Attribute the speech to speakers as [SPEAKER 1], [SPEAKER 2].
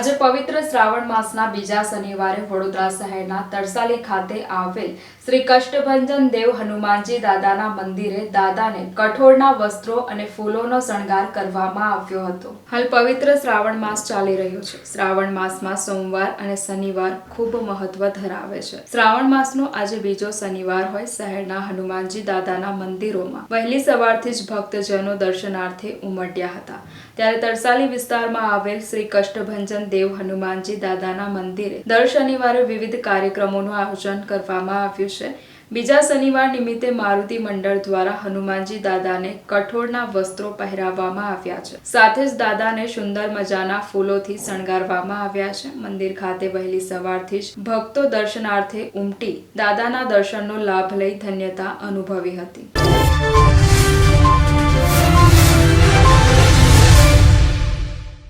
[SPEAKER 1] આજે પવિત્ર શ્રાવણ માસના બીજા શનિવારે વડોદરા શહેરના તરસાલી ખાતે આવેલ શ્રી કષ્ટભંજન દેવ હનુમાનજી દાદાના મંદિરે દાદાને કઠોળના વસ્ત્રો અને ફૂલોનો શણગાર કરવામાં આવ્યો હતો. હાલ પવિત્ર શ્રાવણ માસ ચાલી રહ્યો છે. શ્રાવણ માસમાં સોમવાર અને શનિવાર ખૂબ મહત્વ ધરાવે છે. શ્રાવણ માસનો આજે બીજો શનિવાર હોય શહેરના હનુમાનજી દાદાના મંદિરોમાં. વહેલી સવારથી જ ભક્તજનો દર્શનાર્થે ઉમટ્યા હતા. ત્યારે તરસાલી વિસ્તારમાં આવેલ શ્રી કષ્ટભંજન દેવ હનુમાનજી દાદાના મંદિરે. દર શનિવારે વિવિધ કાર્યક્રમોનું આયોજન કરવામાં આવ્યું છે. બીજા શનિવાર નિમિત્તે મારુતિ મંડળ દ્વારા હનુમાનજી દાદાને કઠોળના વસ્ત્રો પહેરાવવામાં આવ્યા છે. સાથે જ દાદાને સુંદર મજાના ફૂલોથી શણગારવામાં આવ્યા છે. મંદિર ખાતે વહેલી સવારથી જ ભક્તો દર્શનાર્થે ઉમટી દાદાના દર્શનનો લાભ લઈ ધન્યતા અનુભવી હતી.